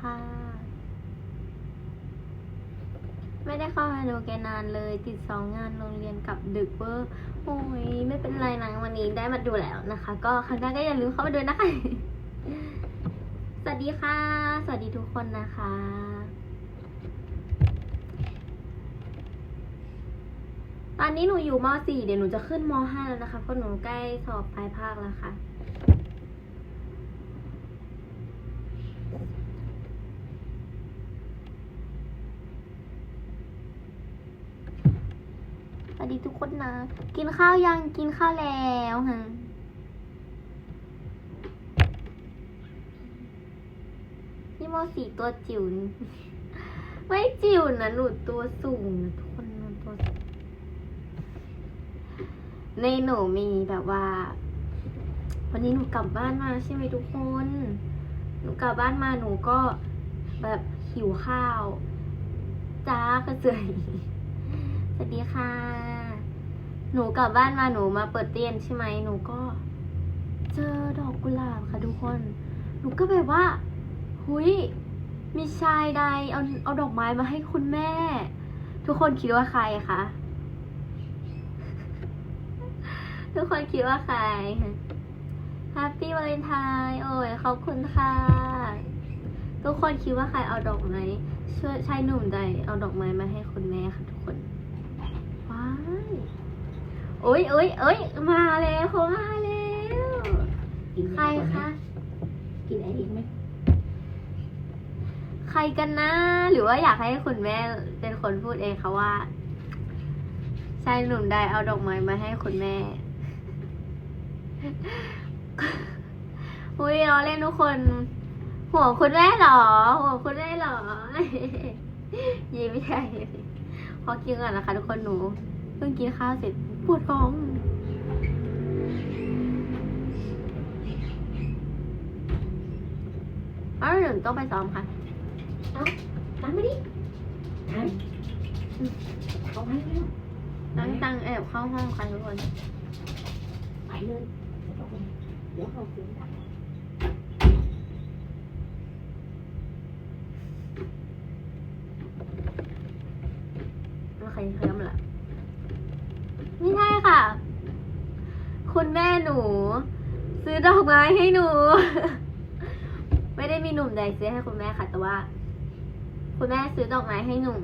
ค่ะ ไม่ได้เข้ามาดูแกนานเลย ติดสองงานโรงเรียนกับดึกเวอร์โอ้ยไม่เป็นไรนะวันนี้ได้มาดูแล้วนะคะ ก็ครั้งหน้าก็อย่าลืมเข้ามาดูนะคะ สวัสดีค่ะ สวัสดีทุกคนนะคะตอนนี้หนูอยู่ม .4 เดี๋ยวหนูจะขึ้นม .5 แล้วนะคะเพราะหนูใกล้สอบปลายภาคแล้วค่ะ สวัสดีทุกคนนะ กินข้าวยังกินข้าวแล้วฮะนี่มสี่ตัวจิ๋วไม่จิ๋วนะหนูตัวสูงนะทุกคนนตัวสูงในหนูมีแบบว่า วันนี้หนูกลับบ้านมาใช่ไหมทุกคน หนูกลับบ้านมาหนูก็แบบหิวข้าว จ้ากระเจย สวัสดีค่ะ หนูกลับบ้านมาหนูมาเปิดเตียนใช่ไหมหนูก็ เจอดอกกุหลาบค่ะทุกคน หนูก็แบบว่า หุยมีชายใดเอาเอาดอกไม้มาให้คุณแม่ ทุกคนคิดว่าใครคะ ทุกคนคิดว่าใคร Happy Valentine โอ้ยขอบคุณค่ะ ทุกคนคิดว่าใครเอาดอกไม้ช่วยชายหนุ่มใดเอาดอกไม้มาให้คุณแม่ค่ะทุกคน ว้าย โอ้ยโอ้ยโอ้ยมาแล้วเขามาแล้วกินใครคะกินไอ้อีกไหมใครกันนะ หรือว่าอยากให้คุณแม่เป็นคนพูดเองคะว่าชายหนุ่มใดเอาดอกไม้มาให้คุณแม่อุ้ยเราเล่นทุกคน ห่วงคุณแม่เหรอ ห่วงคุณแม่เหรอยิ้มไม่ใช่พอกินก่อนนะคะทุกคนหนูเพิ่งกินข้าวเสร็จ ปวดท้องอ้าวเดี๋ยวหนูต้องไปซ้อมค่ะ เอ้าตามมาดิทานเอาไปเร็วตั้งตังแอบเข้าห้องค่ะทุกคน ไปเลยเดี๋ยวเขาเสียงดังแล้วใครเคลิ้มล่ะ ไม่ใช่ค่ะ คุณแม่หนู ซื้อดอกไม้ให้หนู ไม่ได้มีหนุ่มใดซื้อให้คุณแม่ค่ะ แต่ว่า คุณแม่ซื้อดอกไม้ให้หนู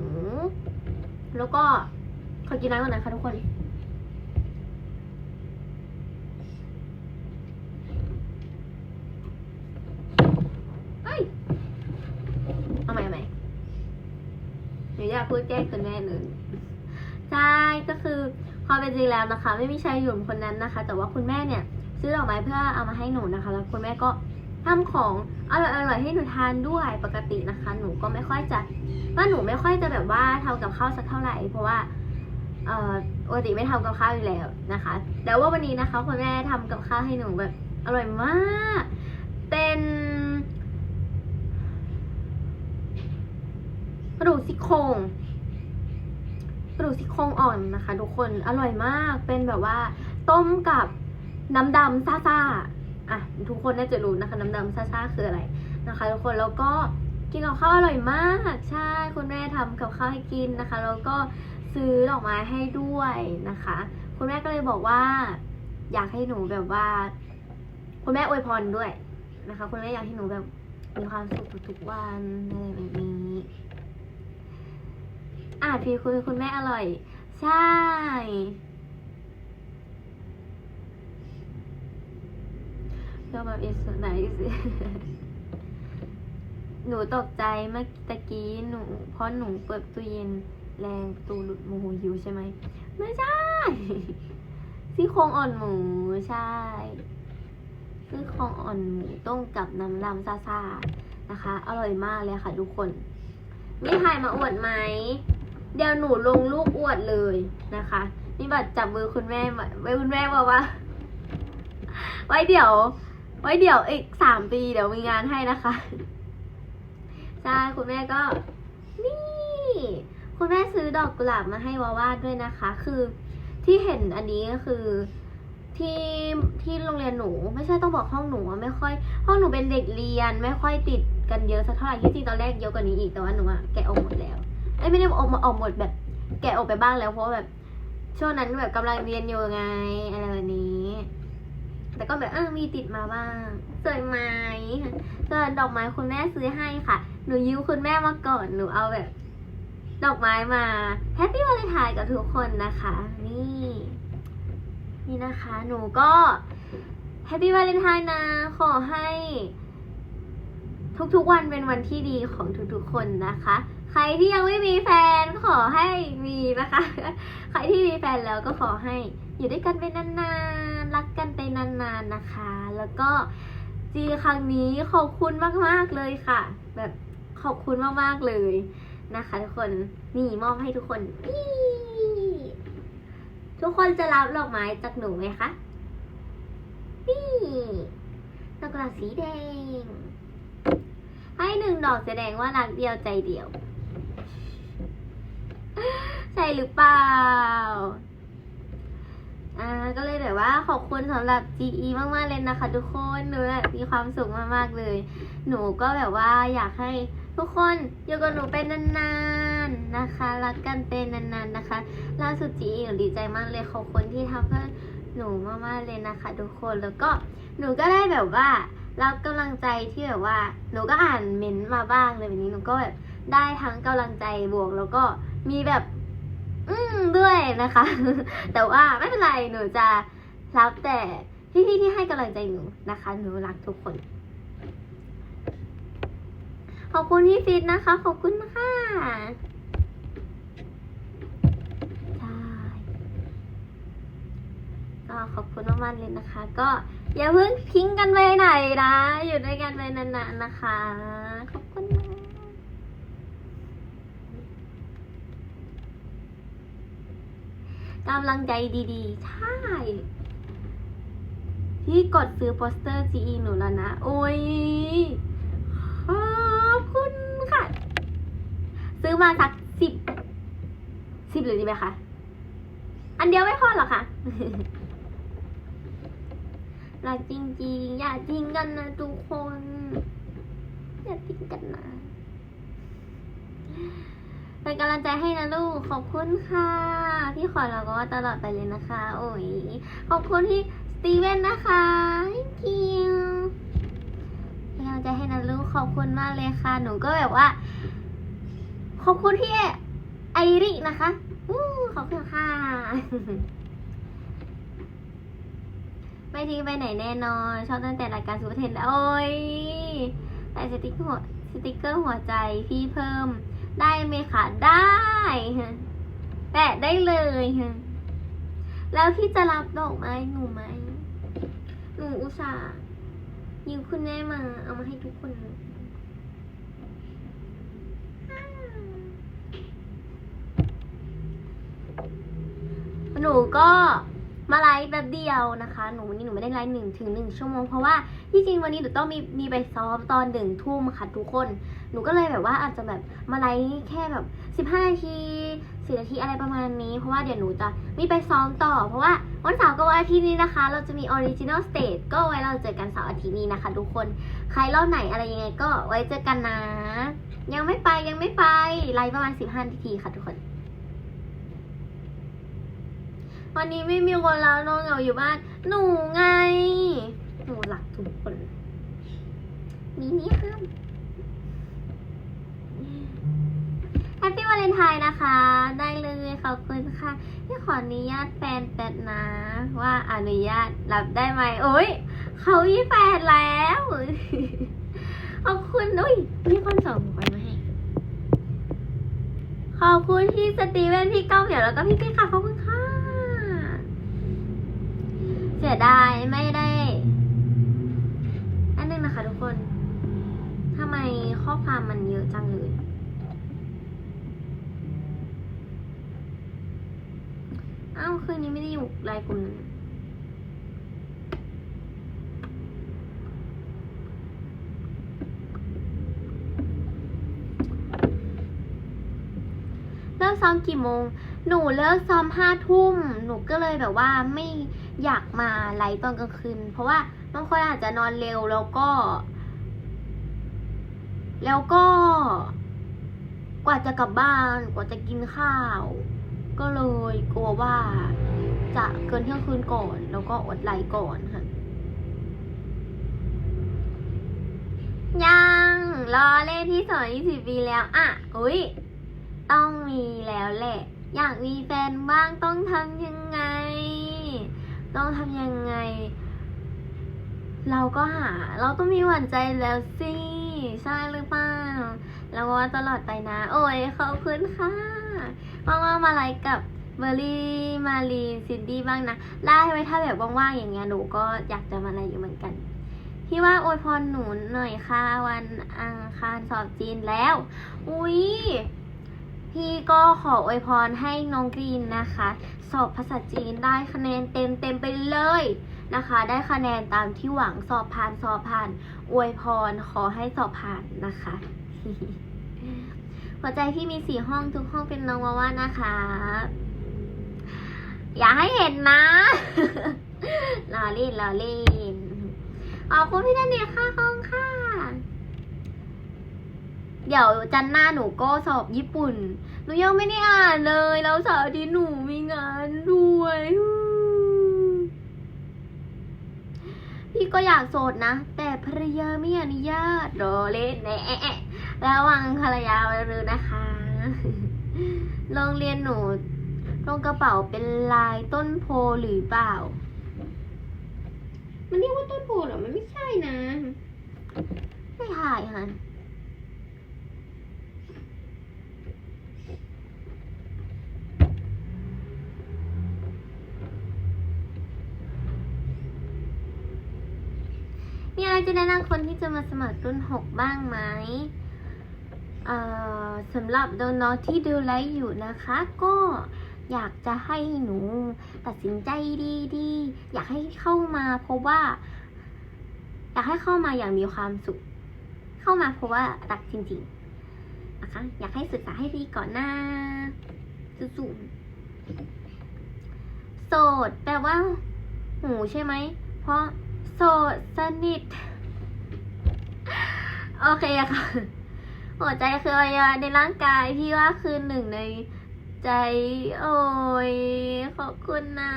แล้วก็ขอกินน้ำก่อนนะคะทุกคนเฮ้ยเอาใหม่เอาใหม่หนูอยากพูดแก้คุณแม่หนึ่งใช่ก็คือ ความเป็นจริงแล้วนะคะ ไม่มีชายหนุ่มคนนั้นนะคะ แต่ว่าคุณแม่เนี่ยซื้อดอกไม้เพื่อเอามาให้หนูนะคะ แล้วคุณแม่ก็ทำของอร่อยๆให้หนูทานด้วยปกตินะคะ หนูก็ไม่ค่อยจะว่าหนูไม่ค่อยจะแบบว่าทำกับข้าวสักเท่าไหร่ เพราะว่าเอ่อปกติไม่ทำกับข้าวอยู่แล้วนะคะ แต่ว่าวันนี้นะคะคุณแม่ทำกับข้าวให้หนูแบบอร่อยมาก เป็นกระดูกซี่โครง กระดูกซี่โครงอ่อนนะคะ ทุกคนอร่อยมากเป็นแบบว่า ต้มกับน้ำดำซ่าๆอะทุกคนน่าจะรู้นะคะ น้ำดำซ่าๆคืออะไรนะคะ ทุกคนแล้วก็กินกับข้าวอร่อยมาก ใช่คุณแม่ทำกับข้าวให้กินนะคะแล้วก็ซื้อดอกไม้ให้ด้วยนะคะ คุณแม่ก็เลยบอกว่า อยากให้หนูแบบว่า คุณแม่อวยพรด้วยนะคะ คุณแม่อยากให้หนูแบบมีความสุขทุกวันอะไรแบบนี้ อ่านพีคุยคุณแม่อร่อย ใช่ก็แบบ it's so nice หนูตกใจเมื่อตะกี้หนูเพราะหนูเปิดตู้เย็นแรงตูหลุดโมโหหิวใช่ไหม ไม่ใช่ ซี่โครงอ่อนหมูใช่ซี่โครงอ่อนหมูต้มกับน้ำดำซ่านะคะ อร่อยมากเลยค่ะทุกคนมีใครมาอวดไหม เดี๋ยวหนูลงรูปอวดเลยนะคะมีบัตรจับมือคุณแม่ไว้คุณแม่บอกว่า ไว้เดี๋ยว ไว้เดี๋ยวอีกสามปีเดี๋ยวมีงานให้นะคะใช่คุณแม่ก็ นี่ คุณแม่ซื้อดอกกุหลาบมาให้วาวาดด้วยนะคะ คือที่เห็นอันนี้ก็คือที่ที่โรงเรียนหนู ไม่ใช่ต้องบอกห้องหนูไม่ค่อยห้องหนูเป็นเด็กเรียนไม่ค่อยติดกันเยอะสักเท่าไหร่ที่จริงตอนแรกเยอะกว่านี้อีกแต่ว่าหนูอะแกะออกหมดแล้ว อ้ยไม่ได้ออกมาออกหมดแบบ แกะออกไปบ้างแล้วเพราะแบบ ช่วงนั้นแบบกำลังเรียนอยู่ไงอะไรแบบนี้ แต่ก็แบบเออมีติดมาบ้างสวยไหมส่วนดอกไม้คุณแม่ซื้อให้ค่ะ หนูยืมคุณแม่มาก่อนหนูเอาแบบ ดอกไม้มาแฮปปี้วาเลนไทน์กับทุกคนนะคะ นี่ นี่นะคะ หนูก็แฮปปี้วาเลนไทน์นะ ขอให้ ทุกๆวันเป็นวันที่ดีของทุกๆคนนะคะ ใครที่ยังไม่มีแฟนขอให้มีนะคะ ใครที่มีแฟนแล้วก็ขอให้อยู่ด้วยกันไปนานๆ รักกันไปนานๆนะคะ แล้วก็จีครั้งนี้ขอบคุณมากๆเลยค่ะ แบบขอบคุณมากๆเลยนะคะทุกคนนี่มอบให้ทุกคนนี่ทุกคนจะรับดอกไม้จากหนูไหมคะนี่ดอกกุหลาบสีแดง ให้หนึ่งดอกแสดงว่ารักเดียวใจเดียว ใช่หรือเปล่า อ่า ก็เลยแบบว่าขอบคุณสำหรับ GE มากๆเลยนะคะ ทุกคนหนูมีความสุขมากๆเลย หนูก็แบบว่าอยากให้ทุกคนอยู่กับหนูเป็นนานๆนะคะ รักกันเป็นนานๆนะคะ ล่าสุด GE หนูดีใจมากเลยขอบคุณที่ทำเพื่อหนูมากๆเลยนะคะ ทุกคนแล้วก็หนูก็ได้แบบว่ารับกำลังใจที่แบบว่า หนูก็อ่านเมนมาบ้างเลยแบบนี้หนูก็แบบได้ทั้งกำลังใจบวกแล้วก็ มีแบบ อืมด้วยนะคะ แต่ว่าไม่เป็นไรหนูจะรับแต่พี่ๆที่ให้กำลังใจหนูนะคะ หนูรักทุกคน ขอบคุณพี่ฟิตนะคะ ขอบคุณคะใช่ก็ขอบคุณมากๆเลยนะคะ ก็อย่าเพิ่งทิ้งกันไปไหนนะ อยู่ด้วยกันไปนานๆนะคะ ขอบคุณมาก กำลังใจดีๆ ใช่ ที่กดซื้อโปสเตอร์ GE หนูแล้วนะ โอ้ย ขอบคุณค่ะ ซื้อมาสักสิบ สิบหรือดีไหมคะ อันเดียวไม่พอหรอคะรักจริงๆ อย่าทิ้งกันนะทุกคน อย่าทิ้งกันนะ เป็นกำลังใจให้นะลูก ขอบคุณค่ะ พี่ขอเราก็ว่าตลอดไปเลยนะคะ โอ้ย ขอบคุณที่สตีเวนนะคะ thank you เป็นกำลังใจให้นะลูก ขอบคุณมากเลยค่ะ หนูก็แบบว่า ขอบคุณที่ไอรินะคะอู้ขอบคุณค่ะ ไม่ทิ้งไปไหนแน่นอน ชอบตั้งแต่รายการซูเปอร์เทนโอ้ยแต่สติ๊กเกอร์หัวสติ๊กเกอร์หัวใจพี่เพิ่ม ได้ไหมคะได้แปะได้เลยแล้วพี่จะรับดอกไม้หนูไหมหนูอุตส่าห์ยืมคุณแม่มา เอามาให้ทุกคนหนูก็ มาไลฟ์แบบเดียวนะคะ หนูวันนี้หนูไม่ได้ไลฟ์หนึ่งถึงหนึ่งชั่วโมงเพราะว่าที่จริงวันนี้หนูต้องมีมีไปซ้อมตอนหนึ่งทุ่มค่ะทุกคน หนูก็เลยแบบว่าอาจจะแบบมาไลฟ์แค่แบบสิบห้านาทีสี่นาทีอะไรประมาณนี้ เพราะว่าเดี๋ยวหนูจะมีไปซ้อมต่อ เพราะว่าวันเสาร์กับวันอาทิตย์นี้นะคะ เราจะมีออริจินอลสเตจก็ไว้เราเจอกันเสาร์อาทิตย์นี้นะคะ ทุกคน ใครรอบไหนอะไรยังไงก็ไว้เจอกันนะ ยังไม่ไปยังไม่ไปไลฟ์ประมาณสิบห้านาทีค่ะทุกคน วันนี้ไม่มีคนแล้วนองเหงาอยู่บ้าน หนูไง หนูหลักทุกคน มีนี่ห้ามแฮปปี้วาเลนไทน์นะคะ ได้เลยขอบคุณค่ะพี่ขออนุญาตแฟนแปดนะ ว่าอนุญาตรับได้ไหมโอ้ยเขามีแฟนแล้วขอบคุณอุ้ยมีคนส่งไปมาให้ขอบคุณพี่สตีเวนพี่ก้องเดี๋ยวแล้วก็พี่พี่ค่ะขอบคุณค่ะ เสี ยดายไม่ได้อันนึงนะคะทุกคนทำไมข้อความมันเยอะจังเลย อ้าวคืนนี้ไม่ได้อยู่ไลน์กลุ่มนั้นเลิกซ้อมกี่โมง หนูเลิกซ้อมห้าทุ่ม หนูก็เลยแบบว่าไม่ อยากมาไลฟ์ตอนกลางคืน เพราะว่าบางคนอาจจะนอนเร็วแล้วก็ แล้วก็ กว่าจะกลับบ้าน กว่าจะกินข้าว ก็เลยกลัวว่าจะเกินเที่ยงคืนก่อน แล้วก็อดไหลก่อนค่ะยังรอเลขที่สองยี่สิบปีแล้วอะอุ้ยต้องมีแล้วแหละ อยากมีแฟนบ้างต้องทำยังไง ต้องทำยังไง เราก็หา เราต้องมีหวานใจแล้วสิ ใช่หรือเปล่าแล้วว่าตลอดไปนะ โอ้ยขอบคุณค่ะว่างๆมาไลฟ์กับเบอร์รี่มารีซินดี้บ้างนะไล่ไว้ถ้าแบบว่างๆอย่างเงี้ยหนูก็อยากจะมาไลฟ์อยู่เหมือนกัน พี่ว่าอวยพรหนูหน่อยค่ะวันอังคารสอบจีนแล้ว อุ๊ย พี่ก็ขออวยพรให้น้องกรีนนะคะ สอบภาษาจีนได้คะแนนเต็มเต็มๆไปเลยนะคะ ได้คะแนนตามที่หวังสอบผ่านสอบผ่าน อวยพรขอให้สอบผ่านนะคะ หัวใจพี่มีสี่ห้องทุกห้องเป็นน้องวาว่านะคะ อย่าให้เห็นนะลอเล่นลอเล่นขอบคุณพี่นันเนี่ยค่ะขอบคุณค่ะ เดี๋ยวจันทร์หน้าหนูก็สอบญี่ปุ่น หนูยังไม่ได้อ่านเลย แล้วเสาร์อาทิตย์หนูมีงานด้วย พี่ก็อยากโสดนะ แต่ภรรยาไม่อนุญาตรอเล่นแน่ระวังภรรยาไว้เลยนะคะ โรงเรียนหนูตรงกระเป๋าเป็นลายต้นโพหรือเปล่า มันเรียกว่าต้นโพเหรอ มันไม่ใช่นะ ไม่ใช่ค่ะ มีอะไรจะแนะนำคนที่จะมาสมัครรุ่นหกบ้างไหมเอ่อสำหรับน้องๆที่ดูไลฟ์อยู่นะคะ ก็อยากจะให้หนูตัดสินใจดีๆ อยากให้เข้ามาเพราะว่า อยากให้เข้ามาอย่างมีความสุข เข้ามาเพราะว่ารักจริงๆนะคะอยากให้ศึกษาให้ดีก่อนหน้าสู้ๆโสดแปลว่า หูใช่ไหม เพราะ โสดสนิท โอเคค่ะ หัวใจคืออวัยวะในร่างกายที่ว่าคือหนึ่งในใจ โอ้ย ขอบคุณนะ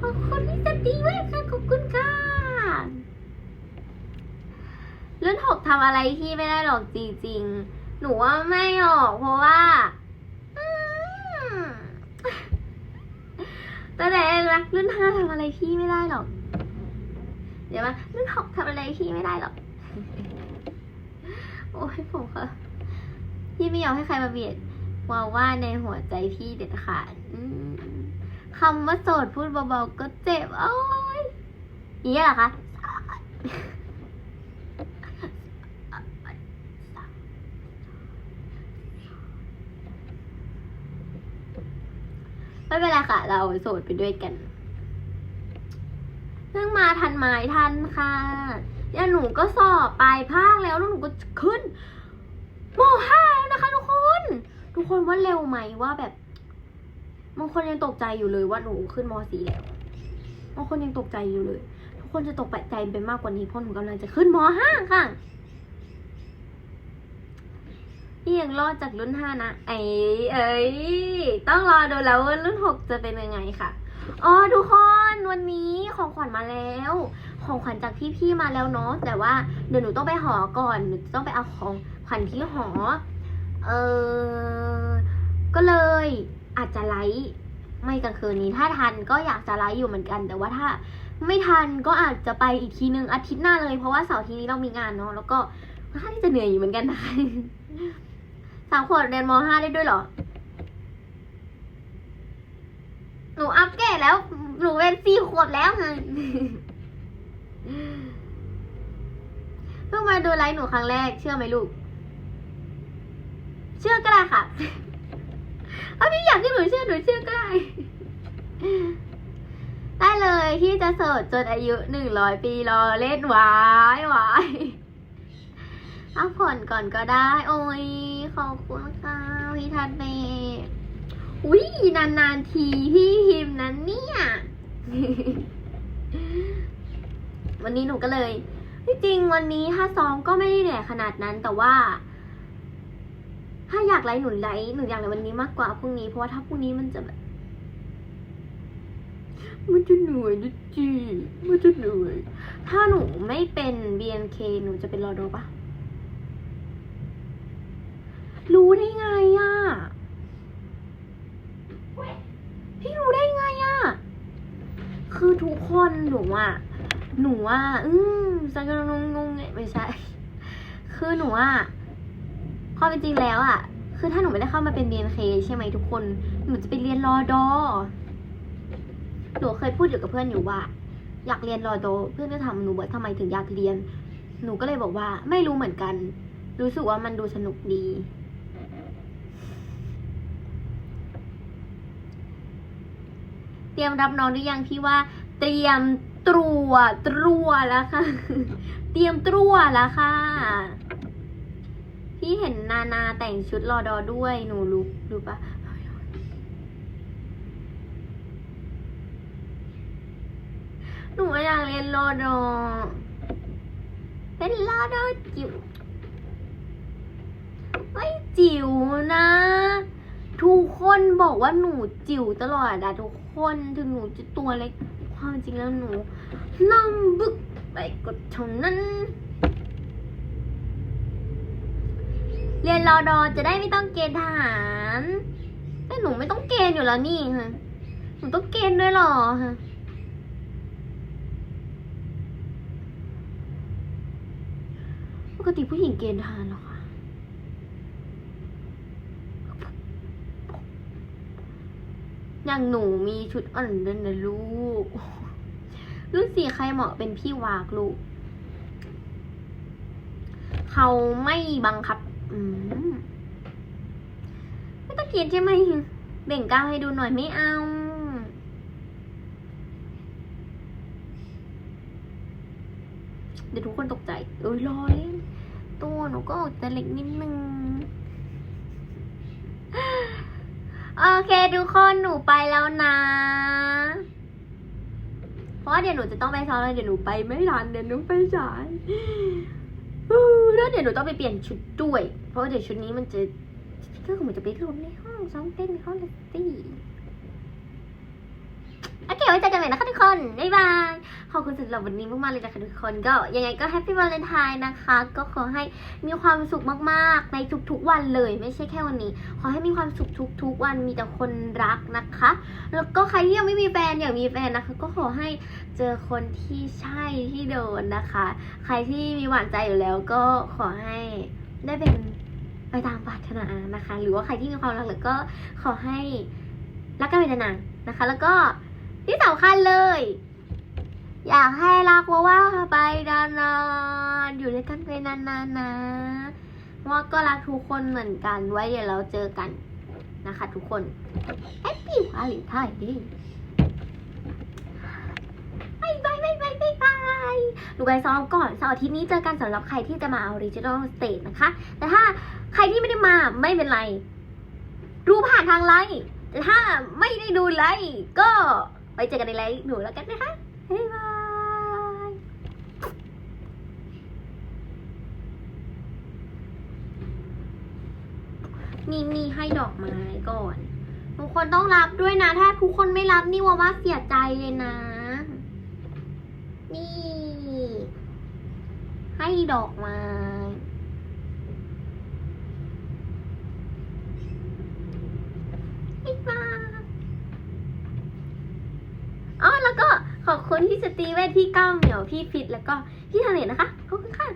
ขอบคุณที่จะดีมากค่ะขอบคุณค่ะรุ่นหกทำอะไรที่ไม่ได้หรอกจริงๆ หนูว่าไม่หรอกเพราะว่า อืม แต่แต่รักรุ่นห้าทำอะไรพี่ไม่ได้หรอก เดี๋ยวมารุ่นหกทำอะไรพี่ไม่ได้หรอก โอ้ยผมค่ะพี่ไม่ยอมให้ใครมาเบียดว่าว่าในหัวใจพี่เด็ดขาดคำว่าโสดพูดเบาๆก็เจ็บโอ้ยอย่างนี้เหรอคะ ไม่เป็นไรค่ะ เราโสดไปด้วยกันเพิ่งมาทันไหมทันค่ะย่าหนูก็สอบปลายภาคแล้วแล้วหนูก็ขึ้นมห้าแล้วนะคะ ทุกคน ทุกคนว่าเร็วไหมว่าแบบบางคนยังตกใจอยู่เลยว่าหนูขึ้นมสี่แล้วบางคนยังตกใจอยู่เลย ทุกคนจะตกใจไปมากกว่านี้เพราะหนูกำลังจะขึ้นมห้าค่ะ พี่ยังรอดจากรุ่นห้านะ ไอ้เอ้ยต้องรอดูแล้วว่ารุ่นหกจะเป็นยังไงค่ะ อ๋อทุกคนวันนี้ของขวัญมาแล้ว ของขวัญจากพี่ๆมาแล้วเนาะแต่ว่าเดี๋ยวหนูต้องไปหอก่อนหนูต้องไปเอาของขวัญที่หอ เออก็เลยอาจจะไลฟ์ไม่กลางคืนนี้ถ้าทันก็อยากจะไลฟ์อยู่เหมือนกัน แต่ว่าถ้าไม่ทันก็อาจจะไปอีกทีนึงอาทิตย์หน้าเลย เพราะว่าเสาร์ที่นี้เรามีงานเนาะแล้วก็ค่อนข้างที่จะเหนื่อยอยู่เหมือนกันนะคะามขวดเรียนมห้าได้ด้วยเหรอ หนูอัปเกรดแล้ว หนูเป็นสี่ขวบแล้วไงเพิ่งมาดูไลฟ์หนูครั้งแรก เชื่อไหมลูก เชื่อก็ได้ค่ะถ้าพี่อยากให้หนูเชื่อหนูเชื่อก็ได้ ได้เลยที่จะโสดจนอายุหนึ่งร้อยปีรอเล่นหวายหวาย พักผ่อนก่อนก็ได้ โอ้ย ขอบคุณค่ะพี่ทันเมอุ้ยนานๆทีพี่พิมนั้นเนี่ย วันนี้หนูก็เลยที่จริงวันนี้ถ้าซ้อมก็ไม่ได้เหนื่อยขนาดนั้นแต่ว่า ถ้าอยากไลฟ์หนูไลฟ์หนูอยากไลฟ์วันนี้มากกว่าพรุ่งนี้เพราะว่าถ้าพรุ่งนี้มันจะแบบมันจะเหนื่อยนะจีมันจะเหนื่อยถ้าหนูไม่เป็น BNK หนูจะเป็นรอดอปะ รู้ได้ไงอะ พี่รู้ได้ไงอะ คือทุกคนหนูอะ หนูอะ อืมสักกงงงไม่ใช่ คือหนูอะความเป็นจริงแล้วอะ คือถ้าหนูไม่ได้เข้ามาเป็น BNK ใช่ไหมทุกคน หนูจะไปเรียนรอดอหนูเคยพูดอยู่กับเพื่อนอยู่ว่า อยากเรียนรอดอเพื่อนก็ถามหนูว่าทำไมถึงอยากเรียน หนูก็เลยบอกว่าไม่รู้เหมือนกัน รู้สึกว่ามันดูสนุกดี เตรียมรับน้องหรือยังพี่ว่า เตรียมตรัวตรัวแล้วค่ะ เตรียมตรัวแล้วค่ะพี่เห็นนานาแต่งชุดรอดอด้วยหนูรู้รู้ปะหนูอยากเรียนรอดอเป็นรอดอจิ๋วไม่จิ๋วนะ ทุกคนบอกว่าหนูจิ๋วตลอดอะทุกคนถึงหนูจะตัวเล็กความจริงแล้วหนูนั่งบึกไปกดเท่านั้น เรียนรอดอจะได้ไม่ต้องเกณฑ์ทหารแต่หนูไม่ต้องเกณฑ์อยู่แล้วนี่ฮะหนูต้องเกณฑ์ด้วยหรอฮะปกติผู้หญิงเกณฑ์ทหารหรอคะ อย่างหนูมีชุดอ่อนเดินนะลูก รุ่นสี่ใครเหมาะเป็นพี่วากลูก เขาไม่บังคับ อืมไม่ต้องเกลียดใช่ไหมเบ่งกล้ามให้ดูหน่อยไม่เอาเดี๋ยวทุกคนตกใจเอ้ยรอเล่นตัวหนูก็ออกจะเล็กนิดนึง โอเคทุกคนหนูไปแล้วนะ เพราะเดี๋ยวหนูจะต้องไปซ้อมแล้วเดี๋ยวหนูไปไม่ทันเดี๋ยวหนูไปสายแล้วเดี๋ยวหนูต้องไปเปลี่ยนชุดด้วย เพราะว่าเดี๋ยวชุดนี้มันจะก็คือมันจะไปรวมในห้องซ้อมเต้นในห้องเลสตี้โอเคไว้เจอกันใหม่นะคะทุกคน บ๊ายบาย ขอบคุณสำหรับวันนี้มากๆเลยนะคะทุกคน ก็ยังไงก็แฮปปี้วาเลนไทน์นะคะ ก็ขอให้มีความสุขมากๆ ในทุกๆวันเลย ไม่ใช่แค่วันนี้ ขอให้มีความสุขทุกๆวันมีแต่คนรักนะคะ แล้วก็ใครที่ยังไม่มีแฟนอยากมีแฟนนะคะ ก็ขอให้เจอคนที่ใช่ที่โดนนะคะ ใครที่มีหวานใจอยู่แล้วก็ขอให้ได้เป็นไปตามปรารถนานะคะ หรือว่าใครที่มีความรักหรือก็ขอให้รักกันไปนานๆนะคะ แล้วก็ ที่สำคัญเลย อยากให้รักว่าว่าไปนานๆอยู่ด้วยกันไปนานๆนะว่าก็รักทุกคนเหมือนกันไว้เดี๋ยวเราเจอกันนะคะทุกคนแฮปปี้วาเลนไทน์ดีบายบายบายบายบายบายหนูไปซ้อมก่อนเสาร์อาทิตย์นี้เจอกันสำหรับใครที่จะมาออริจินอลสเตจนะคะ แต่ถ้าใครที่ไม่ได้มาไม่เป็นไร ดูผ่านทางไลน์แต่ถ้าไม่ได้ดูไลน์ก็ ไปเจอกันในไลน์หนูแล้วกันนะคะบ๊ายบายนี่นี่ให้ดอกไม้ก่อน ทุกคนต้องรับด้วยนะ ถ้าทุกคนไม่รับนี่ว่าว่าเสียใจเลยนะ นี่ ให้ดอกไม้ บ๊ายบายอ๋อแล้วก็ขอบคุณพี่ส ตีเวทพี่ก้าวเหมียวพี่ฟิตแล้วก็พี่ทะเลนะคะขอบคุณค่ะ